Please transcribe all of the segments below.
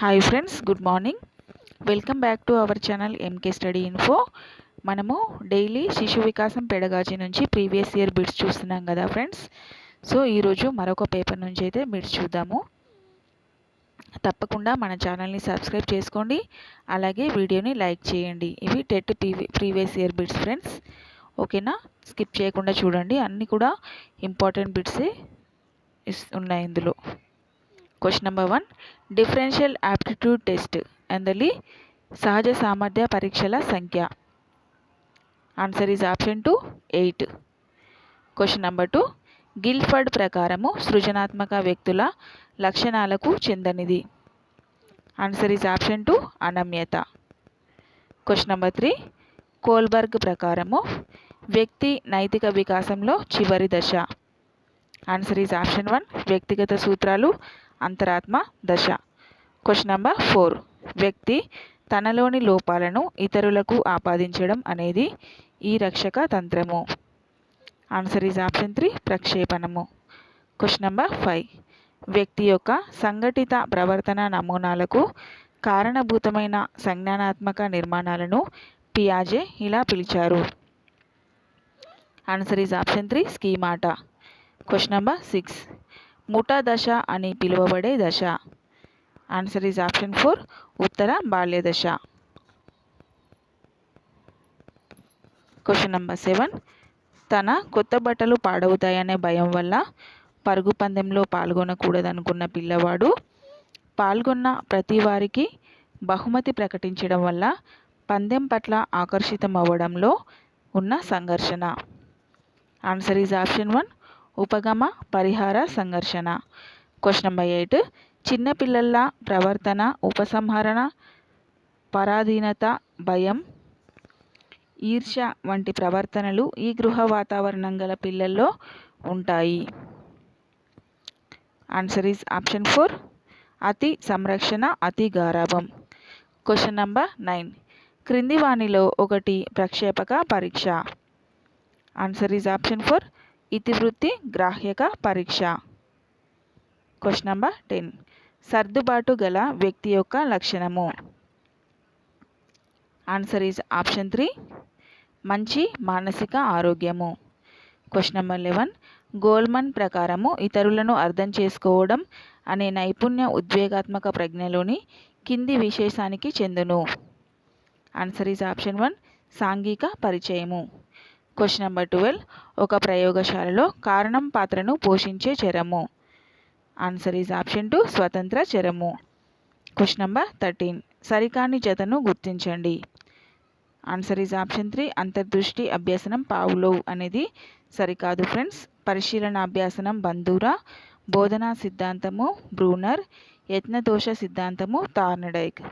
Hi friends good morning welcome back to our channel MK study info మనము daily శిశు వికాసం pedagogy నుంచి previous year bids చూస్తున్నాం కదా ఫ్రెండ్స్ సో ఈరోజు మరొక పేపర్ నుంచి అయితే బిడ్స్ చూద్దాము. తప్పకుండా మన ఛానల్ని సబ్స్క్రైబ్ చేసుకోండి. అలాగే వీడియోని లైక్ చేయండి. ఇవి TET previous year bits friends ఓకేనా స్కిప్ చేయకుండా చూడండి. అన్నీ కూడా ఇంపార్టెంట్ బిట్సే ఉన్నాయి ఇందులో. Question number one differential aptitude test అందలి సహజ సామర్థ్య పరీక్షల సంఖ్య answer is option two eight question number two Guilford ప్రకారము సృజనాత్మక వ్యక్తుల లక్షణాలకు చెందనిది ఆన్సర్ ఈజ్ ఆప్షన్ టూ అనమ్యత క్వశ్చన్ నెంబర్ త్రీ కోల్బర్గ్ ప్రకారము వ్యక్తి నైతిక వికాసంలో చివరి దశ ఆన్సర్ ఈజ్ ఆప్షన్ వన్ వ్యక్తిగత సూత్రాలు అంతరాత్మ దశ. క్వశ్చన్ నెంబర్ ఫోర్ వ్యక్తి తనలోని లోపాలను ఇతరులకు ఆపాదించడం అనేది ఈ రక్షక తంత్రము. ఆన్సర్ ఈజ్ ఆప్షన్ త్రీ ప్రక్షేపణము. క్వశ్చన్ నెంబర్ ఫైవ్ వ్యక్తి యొక్క సంఘటిత ప్రవర్తన నమూనాలకు కారణభూతమైన సంజ్ఞానాత్మక నిర్మాణాలను పియాజే ఇలా పిలిచారు. Answer is option three schemata. Question number six ముఠా దశ అని పిలువబడే దశ. ఆన్సర్ ఈజ్ ఆప్షన్ ఫోర్ ఉత్తర బాల్య దశ. క్వశ్చన్ నెంబర్ సెవెన్ తన కొత్త బట్టలు పాడవుతాయనే భయం వల్ల పరుగు పందెంలో పాల్గొనకూడదనుకున్న పిల్లవాడు పాల్గొన్న ప్రతి వారికి బహుమతి ప్రకటించడం వల్ల పందెం పట్ల ఆకర్షితం అవ్వడంలో ఉన్న సంఘర్షణ. ఆన్సర్ ఈజ్ ఆప్షన్ వన్ ఉపగమ పరిహార సంఘర్షణ. Question number eight. చిన్నపిల్లల ప్రవర్తన ఉపసంహరణ పరాధీనత భయం ఈర్ష్య వంటి ప్రవర్తనలు ఈ గృహ వాతావరణం గల పిల్లల్లో ఉంటాయి. ఆన్సర్ ఈజ్ ఆప్షన్ ఫోర్ అతి సంరక్షణ అతి గారాభం. Question number nine. క్రింది వాణిలో ఒకటి ప్రక్షేపక పరీక్ష. ఆన్సర్ ఈజ్ ఆప్షన్ ఫోర్ ఇతివృత్తి గ్రాహ్యక పరీక్ష. క్వశ్చన్ నెంబర్ టెన్ సర్దుబాటు గల వ్యక్తి యొక్క లక్షణము. ఆన్సర్ ఈజ్ ఆప్షన్ త్రీ మంచి మానసిక ఆరోగ్యము. క్వశ్చన్ నెంబర్ లెవెన్ గోల్మన్ ప్రకారము ఇతరులను అర్థం చేసుకోవడం అనే నైపుణ్య ఉద్వేగాత్మక ప్రజ్ఞలోని కింది విశేషానికి చెందును. ఆన్సర్ ఈజ్ ఆప్షన్ వన్ సాంఘిక పరిచయము. క్వశ్చన్ నెంబర్ ట్వెల్వ్ ఒక ప్రయోగశాలలో కారణం పాత్రను పోషించే చరము. ఆన్సర్ ఈజ్ ఆప్షన్ టూ స్వతంత్ర చరము. క్వశ్చన్ నెంబర్ థర్టీన్ సరికాని జతను గుర్తించండి. ఆన్సర్ ఈజ్ ఆప్షన్ త్రీ అంతర్దృష్టి అభ్యసనం పావులోవ్ అనేది సరికాదు ఫ్రెండ్స్ పరిశీలన అభ్యాసనం బంధూరా బోధనా సిద్ధాంతము బ్రూనర్ యత్నదోష సిద్ధాంతము Thorndike.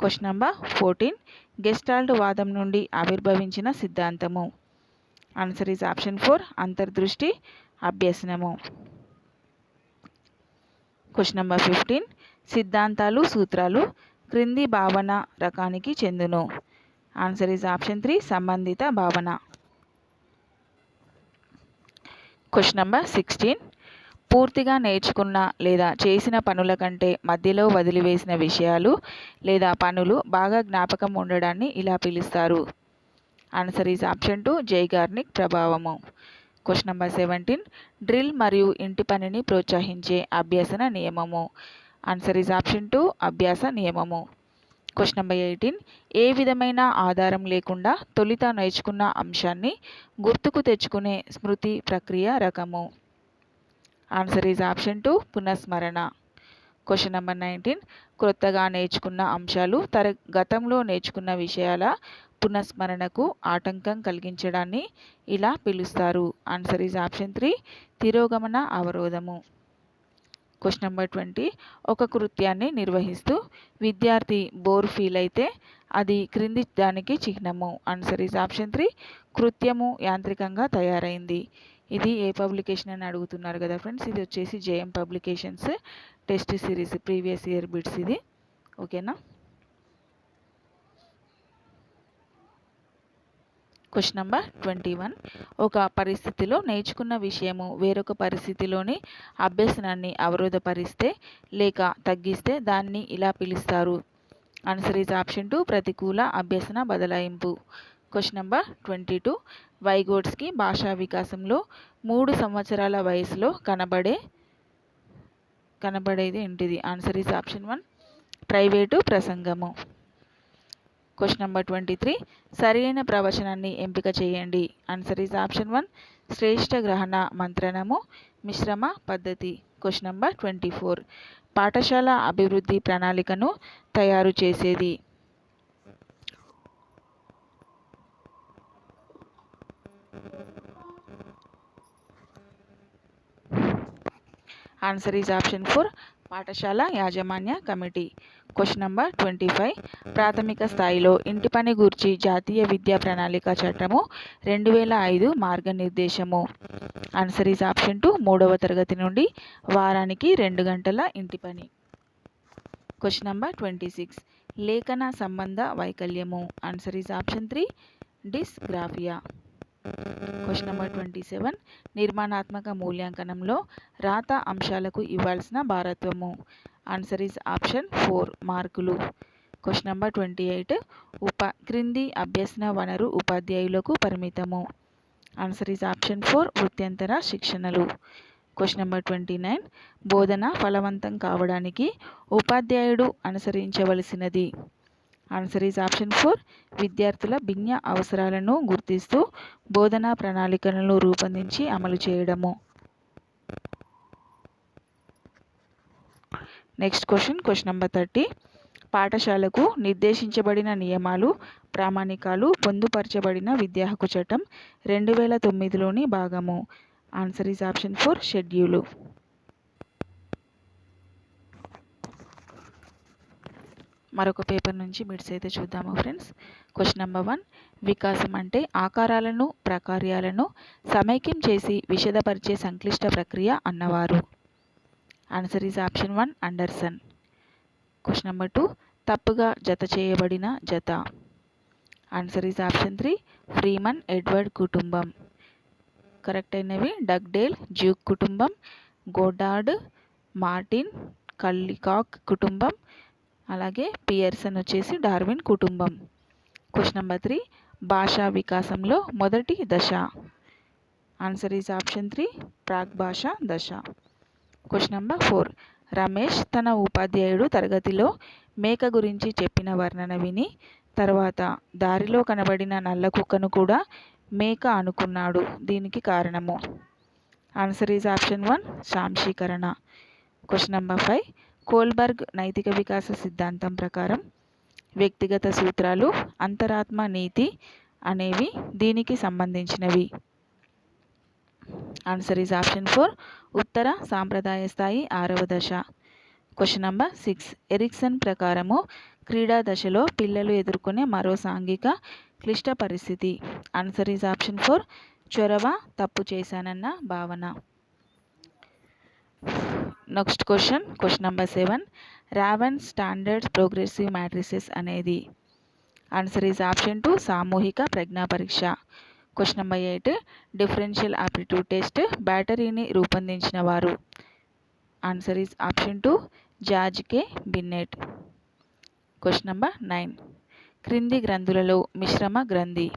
Question number fourteen gestalt వాదం నుండి ఆవిర్భవించిన సిద్ధాంతము. ఆన్సర్ ఈజ్ ఆప్షన్ ఫోర్ అంతర్దృష్టి అభ్యసనము. క్వశ్చన్ నెంబర్ ఫిఫ్టీన్ సిద్ధాంతాలు సూత్రాలు క్రింది భావన రకానికి చెందును. ఆన్సర్ ఈజ్ ఆప్షన్ త్రీ సంబంధిత భావన. క్వశ్చన్ నెంబర్ సిక్స్టీన్ పూర్తిగా నేర్చుకున్న లేదా చేసిన పనుల కంటే మధ్యలో వదిలివేసిన విషయాలు లేదా పనులు బాగా జ్ఞాపకం ఉండడాన్ని ఇలా పిలుస్తారు. Answer is option two Zeigarnik ప్రభావము క్వశ్చన్ నెంబర్ సెవెంటీన్ డ్రిల్ మరియు ఇంటి పనిని ప్రోత్సహించే అభ్యసన నియమము. ఆన్సర్ ఈజ్ ఆప్షన్ టూ అభ్యాస నియమము. క్వశ్చన్ నెంబర్ ఎయిటీన్ ఏ విధమైన ఆధారం లేకుండా తొలిత నేర్చుకున్న అంశాన్ని గుర్తుకు తెచ్చుకునే స్మృతి ప్రక్రియ రకము. ఆన్సర్ ఈజ్ ఆప్షన్ టూ పునఃస్మరణ క్వశ్చన్ నెంబర్ నైన్టీన్ క్రొత్తగా నేర్చుకున్న అంశాలు తర గతంలో నేర్చుకున్న విషయాల పునఃస్మరణకు ఆటంకం కలిగించడాన్ని ఇలా పిలుస్తారు. ఆన్సర్ ఈజ్ ఆప్షన్ త్రీ తిరోగమన అవరోధము. క్వశ్చన్ నెంబర్ ట్వంటీ ఒక కృత్యాన్ని నిర్వహిస్తూ విద్యార్థి బోర్ ఫీల్ అయితే అది క్రింది దానికి చిహ్నము. ఆన్సర్ ఈజ్ ఆప్షన్ త్రీ కృత్యము యాంత్రికంగా తయారైంది. ఇది ఏ పబ్లికేషన్ అని అడుగుతున్నారు కదా ఫ్రెండ్స్? ఇది వచ్చేసి JM publications test series previous year bits ఇది. ఓకేనా? Question number twenty one. ఒక పరిస్థితిలో నేర్చుకున్న విషయము వేరొక పరిస్థితిలోని అభ్యసనాన్ని అవరోధపరిస్తే లేక తగ్గిస్తే దాన్ని ఇలా పిలుస్తారు. ఆన్సర్ ఈజ్ ఆప్షన్ టూ ప్రతికూల అభ్యసన బదలాయింపు. Question number twenty two Vygotsky భాషా వికాసంలో మూడు సంవత్సరాల వయసులో కనబడే కనబడేది ఏంటిది? Answer is option one private ప్రసంగము. Question number twenty three సరైన ప్రవచనాన్ని ఎంపిక చేయండి. ఆన్సర్ ఈజ్ ఆప్షన్ వన్ శ్రేష్ఠ గ్రహణ మంత్రణము మిశ్రమ పద్ధతి. క్వశ్చన్ నెంబర్ ట్వంటీ ఫోర్ పాఠశాల అభివృద్ధి ప్రణాళికను తయారు చేసేది. ఆన్సర్ ఈజ్ ఆప్షన్ ఫోర్ పాఠశాల యాజమాన్య committee question number twenty five ప్రాథమిక స్థాయిలో ఇంటి పని గూర్చి జాతీయ విద్యా ప్రణాళిక చట్టము రెండు వేల ఐదు మార్గనిర్దేశము ఆన్సర్ ఈజ్ ఆప్షన్ టూ మూడవ తరగతి నుండి వారానికి రెండు గంటల ఇంటి పని క్వశ్చన్ నెంబర్ ట్వంటీ సిక్స్ లేఖన సంబంధ వైకల్యము answer is option three dysgraphia question number twenty seven నిర్మాణాత్మక మూల్యాంకనంలో రాత అంశాలకు ఇవ్వాల్సిన భారత్వము. ఆన్సర్ ఈజ్ ఆప్షన్ ఫోర్ మార్కులు. క్వశ్చన్ నెంబర్ ట్వంటీ ఎయిట్ ఉప క్రింది అభ్యసన వనరు ఉపాధ్యాయులకు పరిమితము. ఆన్సర్ ఈజ్ ఆప్షన్ ఫోర్ వృత్యంతర శిక్షణలు. క్వశ్చన్ నెంబర్ ట్వంటీ నైన్ బోధన ఫలవంతం కావడానికి ఉపాధ్యాయుడు అనుసరించవలసినది. ఆన్సర్ ఈజ్ ఆప్షన్ ఫోర్ విద్యార్థుల భిన్న అవసరాలను గుర్తిస్తూ బోధనా ప్రణాళికలను రూపొందించి అమలు చేయడము. Next question question number thirty పాఠశాలకు నిర్దేశించబడిన నియమాలు ప్రామాణికాలు పొందుపరచబడిన విద్యా హక్కు చట్టం రెండు వేల తొమ్మిదిలోని భాగము. Answer is option four schedule మరొక పేపర్ నుంచి మిడ్స్ అయితే చూద్దాము ఫ్రెండ్స్. క్వశ్చన్ నెంబర్ వన్ వికాసం అంటే ఆకారాలను ప్రకార్యాలను సమైక్యం చేసి విషదపరిచే సంక్లిష్ట ప్రక్రియ అన్నవారు. Answer is option one Anderson question number two తప్పుగా జత చేయబడిన జత. Answer is option three Freeman Edward కుటుంబం కరెక్ట్ అయినవి డగ్డేల్ జ్యూక్ కుటుంబం గోడార్డ్ మార్టిన్ కల్లికాక్ కుటుంబం అలాగే పియర్సన్ వచ్చేసి డార్విన్ కుటుంబం. క్వశ్చన్ నెంబర్ త్రీ భాషా వికాసంలో మొదటి దశ. ఆన్సర్ ఈజ్ ఆప్షన్ త్రీ ప్రాగ్ భాష దశ. క్వశ్చన్ నెంబర్ ఫోర్ రమేష్ తన ఉపాధ్యాయుడు తరగతిలో మేక గురించి చెప్పిన వర్ణన విని తర్వాత దారిలో కనబడిన నల్ల కుక్కను కూడా మేక అనుకున్నాడు. దీనికి కారణము. ఆన్సర్ ఈజ్ ఆప్షన్ వన్ సాంశీకరణ. క్వశ్చన్ నెంబర్ ఫైవ్ కోల్బర్గ్ నైతిక వికాస సిద్ధాంతం ప్రకారం వ్యక్తిగత సూత్రాలు అంతరాత్మ నీతి అనేవి దీనికి సంబంధించినవి. ఆన్సర్ ఈజ్ ఆప్షన్ ఫోర్ ఉత్తర సాంప్రదాయ స్థాయి ఆరవ దశ. క్వశ్చన్ నంబర్ సిక్స్ ఎరిక్సన్ ప్రకారము క్రీడా దశలో పిల్లలు ఎదుర్కొనే మరో సాంఘిక క్లిష్ట పరిస్థితి. ఆన్సర్ ఈజ్ ఆప్షన్ ఫోర్ చొరవ తప్పు చేశానన్న భావన. Next question question number seven Raven standards progressive matrices అనేది. ఆన్సర్ ఈజ్ ఆప్షన్ టూ సామూహిక ప్రజ్ఞా పరీక్ష. Question number eight differential aptitude test బ్యాటరీని రూపొందించిన వారు. Answer is option two George K Bennett. Question number nine క్రింది గ్రంథులలో మిశ్రమ గ్రంథి.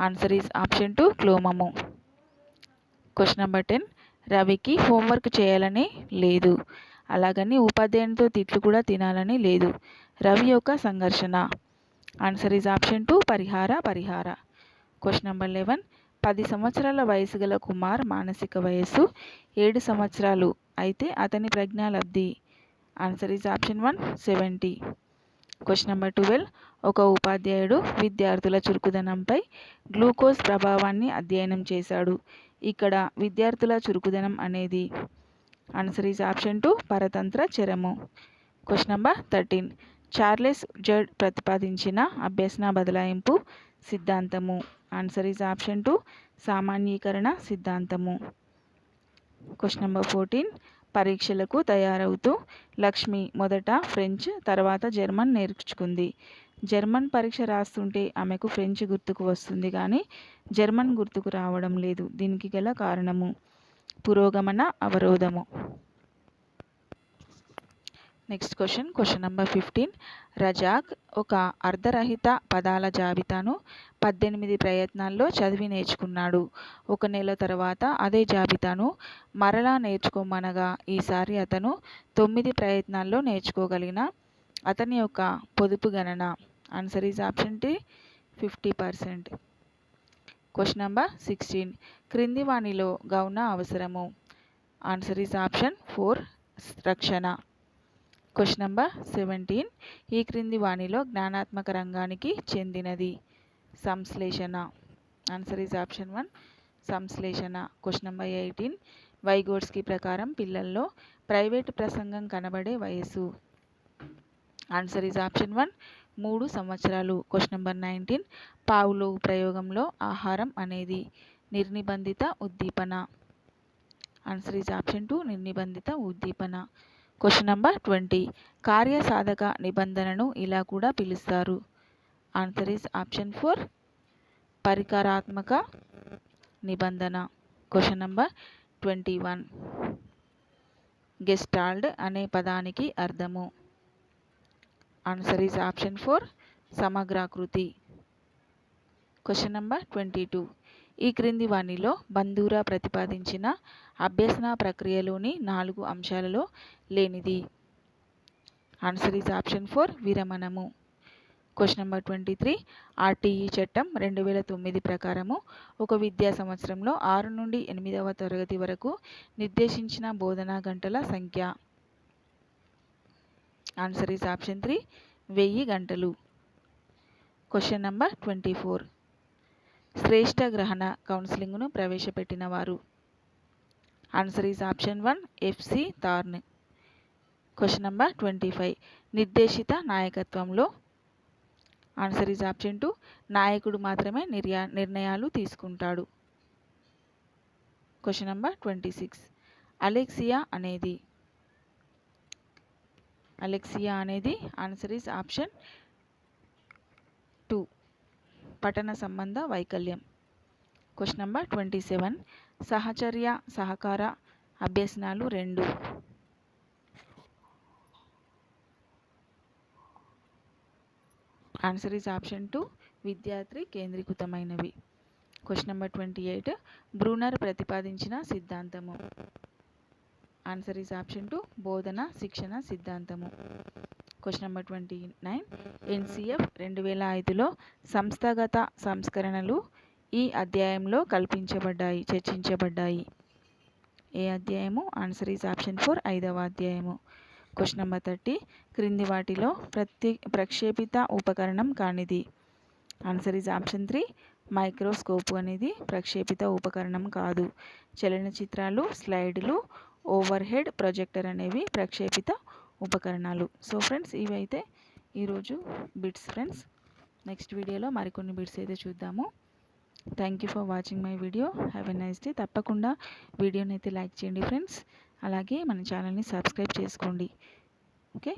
ఆన్సర్ ఈజ్ ఆప్షన్ టూ క్లోమము. క్వశ్చన్ నెంబర్ టెన్ రవికి హోంవర్క్ చేయాలని లేదు. అలాగని ఉపాధ్యాయునితో తిట్లు కూడా తినాలని లేదు. రవి యొక్క సంఘర్షణ. ఆన్సర్ ఈజ్ ఆప్షన్ టూ పరిహార పరిహార. క్వశ్చన్ నెంబర్ లెవెన్ పది సంవత్సరాల వయసు గల కుమార్ మానసిక వయస్సు ఏడు సంవత్సరాలు. అయితే అతని ప్రజ్ఞాలబ్ధి. Answer is option one seventy question number twelve ఒక ఉపాధ్యాయుడు విద్యార్థుల చురుకుదనంపై గ్లూకోజ్ ప్రభావాన్ని అధ్యయనం చేశాడు. ఇక్కడ విద్యార్థుల చురుకుదనం అనేది ఆన్సర్ ఈజ్ ఆప్షన్ టు పరతంత్ర చరము. Question number thirteen Charles Judd ప్రతిపాదించిన అభ్యసన బదలాయింపు సిద్ధాంతము. ఆన్సర్ ఈజ్ ఆప్షన్ టు సామాన్యీకరణ సిద్ధాంతము. క్వశ్చన్ నెంబర్ ఫోర్టీన్ పరీక్షలకు తయారవుతూ లక్ష్మి మొదట ఫ్రెంచ్ తర్వాత జర్మన్ నేర్చుకుంది. జర్మన్ పరీక్ష రాస్తుంటే ఆమెకు ఫ్రెంచ్ గుర్తుకు వస్తుంది కానీ జర్మన్ గుర్తుకు రావడం లేదు. దీనికి గల కారణము? పురోగమన అవరోధము. Next question question number fifteen Razak ఒక అర్ధరహిత పదాల జాబితాను పద్దెనిమిది ప్రయత్నాల్లో చదివి నేర్చుకున్నాడు. ఒక నెల తర్వాత అదే జాబితాను మరలా నేర్చుకోమనగా ఈసారి అతను తొమ్మిది ప్రయత్నాల్లో నేర్చుకోగలిగిన అతని యొక్క పొదుపు గణన. Answer is option two fifty percent question number sixteen క్రింది వాణిలో గౌన అవసరము. ఆన్సర్ ఈజ్ ఆప్షన్ ఫోర్ రక్షణ. క్వశ్చన్ నెంబర్ సెవెంటీన్ ఈ క్రింది వాణిలో జ్ఞానాత్మక రంగానికి చెందినది. సంశ్లేషణ. ఆన్సర్ ఈజ్ ఆప్షన్ వన్ సంశ్లేషణ. క్వశ్చన్ నెంబర్ ఎయిటీన్ వైగోడ్స్కి ప్రకారం పిల్లల్లో ప్రైవేటు ప్రసంగం కనబడే వయస్సు. ఆన్సర్ ఈజ్ ఆప్షన్ వన్ మూడు సంవత్సరాలు. క్వశ్చన్ నెంబర్ నైన్టీన్ పావులో ప్రయోగంలో ఆహారం అనేది నిర్నిబంధిత ఉద్దీపన. ఆన్సర్ ఈజ్ ఆప్షన్ టూ నిర్నిబంధిత ఉద్దీపన. క్వశ్చన్ నెంబర్ ట్వంటీ కార్యసాధక నిబంధనను ఇలా కూడా పిలుస్తారు. ఆన్సర్ ఈజ్ ఆప్షన్ ఫోర్ పరికరాత్మక నిబంధన. Question number twenty one gestalt అనే పదానికి అర్థము. ఆన్సర్ ఈజ్ ఆప్షన్ ఫోర్ సమగ్రాకృతి క్వశ్చన్ నెంబర్ ట్వంటీ టూ ఈ క్రింది వాణిలో బంధూరా ప్రతిపాదించిన అభ్యసన ప్రక్రియలోని నాలుగు అంశాలలో లేనిది. Answer is option four విరమణము. Question number twenty three RTE చట్టం రెండు వేల తొమ్మిది ప్రకారము ఒక విద్యా సంవత్సరంలో ఆరు నుండి ఎనిమిదవ తరగతి వరకు నిర్దేశించిన బోధనా గంటల సంఖ్య. ఆన్సర్ ఈజ్ ఆప్షన్ త్రీ వెయ్యి గంటలు. క్వశ్చన్ నెంబర్ ట్వంటీ ఫోర్ శ్రేష్ఠ గ్రహణ కౌన్సిలింగ్ను ప్రవేశపెట్టిన వారు. Answer is option one FC Thorne question number twenty five నిర్దేశిత నాయకత్వంలో. ఆన్సర్ ఈజ్ ఆప్షన్ టూ నాయకుడు మాత్రమే నిర్యా నిర్ణయాలు తీసుకుంటాడు. Question number twenty six alexia అనేది అలెక్సియా అనేది ఆన్సర్ ఈజ్ ఆప్షన్ టూ పఠన సంబంధ వైకల్యం. క్వశ్చన్ నెంబర్ ట్వంటీ సెవెన్ సహచర్య సహకార అభ్యసనాలు రెండు. ఆన్సర్ ఈజ్ ఆప్షన్ టూ విద్యార్థి కేంద్రీకృతమైనవి. Question number twenty eight Bruner ప్రతిపాదించిన సిద్ధాంతము. ఆన్సర్ ఈజ్ ఆప్షన్ టు బోధన శిక్షణ సిద్ధాంతము. Question number twenty nine NCF రెండు వేల ఐదులో సంస్థాగత సంస్కరణలు ఈ అధ్యాయంలో కల్పించబడ్డాయి చర్చించబడ్డాయి. ఏ అధ్యాయము? ఆన్సర్ ఈజ్ ఆప్షన్ ఫోర్ ఐదవ అధ్యాయము. క్వశ్చన్ నెంబర్ థర్టీ క్రింది వాటిలో ప్రత్యే ప్రక్షేపిత ఉపకరణం కానిది. Answer is option three microscope అనేది ప్రక్షేపిత ఉపకరణం కాదు. చలనచిత్రాలు స్లైడ్లు ఓవర్ హెడ్ ప్రొజెక్టర్ అనేవి ప్రక్షేపిత ఉపకరణాలు. సో ఫ్రెండ్స్ ఇవైతే ఈరోజు బిట్స్ ఫ్రెండ్స్. నెక్స్ట్ వీడియోలో మరికొన్ని బిట్స్ అయితే చూద్దాము. Thank you for watching my video. Have a nice day తప్పకుండా వీడియోని అయితే లైక్ చేయండి ఫ్రెండ్స్. అలాగే మన ఛానల్ని సబ్స్క్రైబ్ చేసుకోండి. ఓకే?